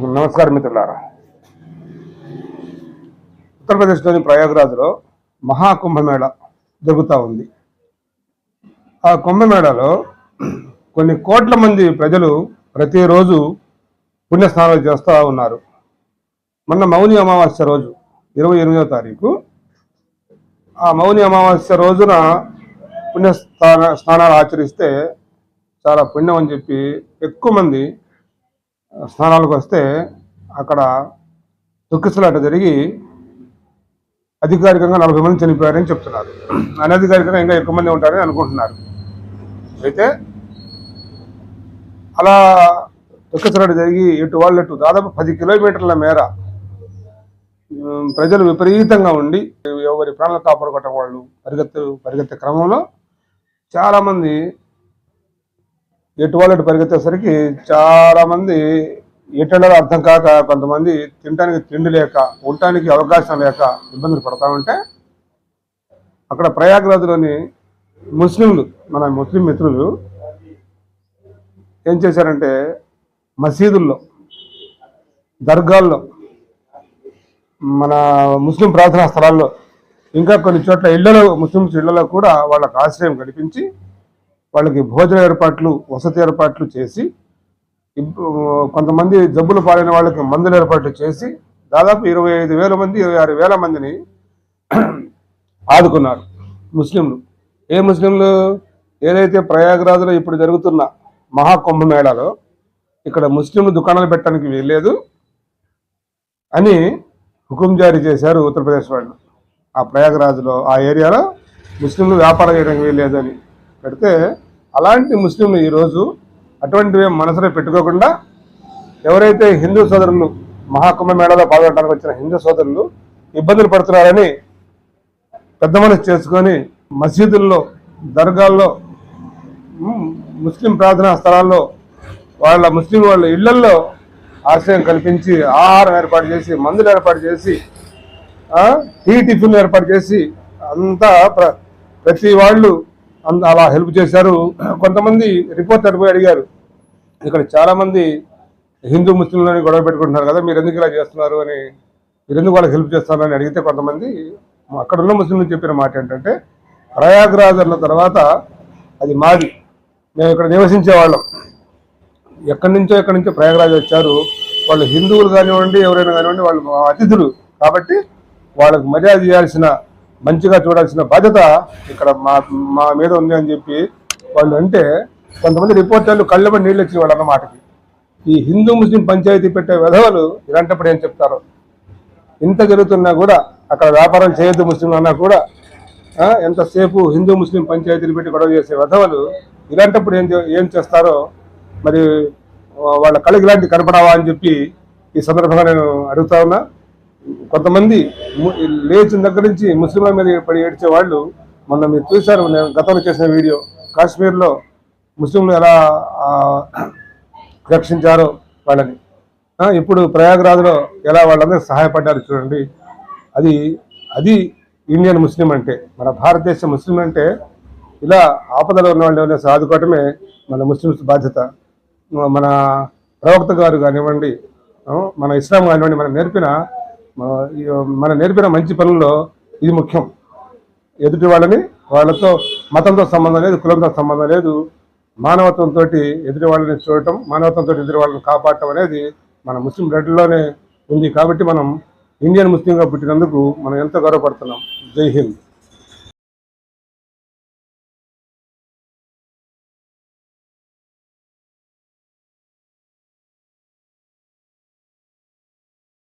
నమస్కారం మిత్రులారా. ఉత్తరప్రదేశ్లోని ప్రయాగ్రాజ్లో మహాకుంభమేళ జరుగుతూ ఉంది. ఆ కుంభమేళలో కొన్ని కోట్ల మంది ప్రజలు ప్రతిరోజు పుణ్యస్నానాలు చేస్తూ ఉన్నారు. మొన్న మౌని అమావాస్య రోజు ఇరవై ఎనిమిదవ తారీఖు. ఆ మౌని అమావాస్య రోజున పుణ్యస్నాన స్నానాలు ఆచరిస్తే చాలా పుణ్యం అని చెప్పి ఎక్కువ మంది స్థానాలకు వస్తే అక్కడ తొక్కిసలాట జరిగి అధికారికంగా నలభై మంది చనిపోయారని చెప్తున్నారు. అనధికారికంగా ఇంకా ఎక్కువ మంది ఉంటారని అనుకుంటున్నారు. అయితే అలా తొక్కిసలాట జరిగి ఎటు వాళ్ళు ఎటు దాదాపు పది కిలోమీటర్ల మేర ప్రజలు విపరీతంగా ఉండి ఎవరి ప్రాణాలు కాపాడుకోవటం వాళ్ళు పరిగెత్తు పరిగెత్తే క్రమంలో చాలామంది ఎటు వాళ్ళు పరిగెత్తేసరికి చాలా మంది అర్థం కాక కొంతమంది తినడానికి తిండి లేక ఉండటానికి అవకాశం లేక ఇబ్బందులు పడతా ఉంటే అక్కడ ప్రయాగ్రాజ్లోని ముస్లింలు మన ముస్లిం మిత్రులు ఏం చేశారంటే మసీదుల్లో దర్గాల్లో మన ముస్లిం ప్రార్థనా స్థలాల్లో ఇంకా కొన్ని చోట్ల ఇళ్ళలో ముస్లింస్ ఇళ్ళలో కూడా వాళ్ళకు ఆశ్రయం కల్పించి వాళ్ళకి భోజన ఏర్పాట్లు వసతి ఏర్పాట్లు చేసి కొంతమంది జబ్బులు పాలైన వాళ్ళకి మందులు ఏర్పాట్లు చేసి దాదాపు ఇరవై ఐదు వేల మంది ఇరవై ఆరు వేల మందిని ఆదుకున్నారు ముస్లింలు. ఏ ముస్లింలు? ఏదైతే ప్రయాగరాజులో ఇప్పుడు జరుగుతున్న మహాకుంభమేళాలో ఇక్కడ ముస్లింలు దుకాణాలు పెట్టడానికి వీల్లేదు అని హుకుం జారీ చేశారు ఉత్తరప్రదేశ్ వాళ్ళు. ఆ ప్రయాగరాజులో ఆ ఏరియాలో ముస్లింలు వ్యాపారం చేయడానికి వీల్లేదు అని పెడితే అలాంటి ముస్లింలు ఈరోజు అటువంటివి మనసులో పెట్టుకోకుండా ఎవరైతే హిందూ సోదరులు మహాకుంభమేళాలో పాల్గొనడానికి వచ్చిన హిందూ సోదరులు ఇబ్బందులు పడుతున్నారని పెద్ద మనసు చేసుకొని మసీదుల్లో దర్గాల్లో ముస్లిం ప్రార్థనా స్థలాల్లో వాళ్ళ ముస్లిం వాళ్ళ ఇళ్ళల్లో ఆశ్రయం కల్పించి ఆహారం ఏర్పాటు చేసి మందులు ఏర్పాటు చేసి టీ టిఫిన్ ఏర్పాటు చేసి అంతా ప్ర- ప్రతి వాళ్ళు అలా హెల్ప్ చేశారు. కొంతమంది రిపోర్ట్ అడిపోయి అడిగారు. ఇక్కడ చాలామంది హిందూ ముస్లింలని గొడవ పెట్టుకుంటున్నారు కదా మీరు ఎందుకు ఇలా చేస్తున్నారు అని. మీరు ఎందుకు వాళ్ళకి హెల్ప్ చేస్తున్నారని అడిగితే కొంతమంది అక్కడ ఉన్న ముస్లింలు చెప్పిన మాట ఏంటంటే ప్రయాగ్రాజ్ అన్న తర్వాత అది మాది. మేము ఇక్కడ నివసించే వాళ్ళం. ఎక్కడి నుంచో ఎక్కడి నుంచో ప్రయాగరాజ్ వచ్చారు. వాళ్ళు హిందువులు కానివ్వండి ఎవరైనా కానివ్వండి వాళ్ళు మా అతిథులు. కాబట్టి వాళ్ళకు మర్యాద చేయాల్సిన మంచిగా చూడాల్సిన బాధ్యత ఇక్కడ మా మా మీద ఉంది అని చెప్పి వాళ్ళు అంటే కొంతమంది రిపోర్టర్లు కళ్ళబడి నీళ్ళు వచ్చి వాళ్ళు అన్నమాటకి ఈ హిందూ ముస్లిం పంచాయతీ పెట్టే విధవలు ఇలాంటప్పుడు ఏం చెప్తారు? ఇంత జరుగుతున్నా కూడా అక్కడ వ్యాపారం చేయొద్దు ముస్లింలు అన్నా కూడా ఎంతసేపు హిందూ ముస్లిం పంచాయతీలు పెట్టి గొడవ చేసే విధవలు ఇలాంటప్పుడు ఏం చే- ఏం చేస్తారో మరి వాళ్ళ కళ్ళకి ఇలాంటి కనపడావా అని చెప్పి ఈ సందర్భంగా నేను అడుగుతా ఉన్నా. కొంతమంది లేచిన దగ్గర నుంచి ముస్లింల మీద పడి ఏడ్చే వాళ్ళు మొన్న మీరు చూశారు నేను గతంలో చేసిన వీడియో. కాశ్మీర్లో ముస్లింలు ఎలా రక్షించారో వాళ్ళని. ఇప్పుడు ప్రయాగరాజ్లో ఎలా వాళ్ళందరూ సహాయపడ్డారు చూడండి. అది అది ఇండియన్ ముస్లిం అంటే మన భారతదేశ ముస్లిం అంటే ఇలా ఆపదలో ఉన్న వాళ్ళని సాదుకోవటమే మన ముస్లిమ్స్ బాధ్యత. మన ప్రవక్త గారు కానివ్వండి మన ఇస్లాం కానివ్వండి మనం నేర్పిన మన నేర్పిన మంచి పనుల్లో ఇది ముఖ్యం. ఎదుటి వాళ్ళని వాళ్ళతో మతంతో సంబంధం లేదు కులంతో సంబంధం లేదు. మానవత్వంతో ఎదుటి వాళ్ళని చూడటం మానవత్వంతో ఎదుటి వాళ్ళని కాపాడటం అనేది మన ముస్లిం బ్లడ్లోనే ఉంది. కాబట్టి మనం ఇండియన్ ముస్లింగా పుట్టినందుకు మనం ఎంతో గౌరవపడుతున్నాం. జై హింద్.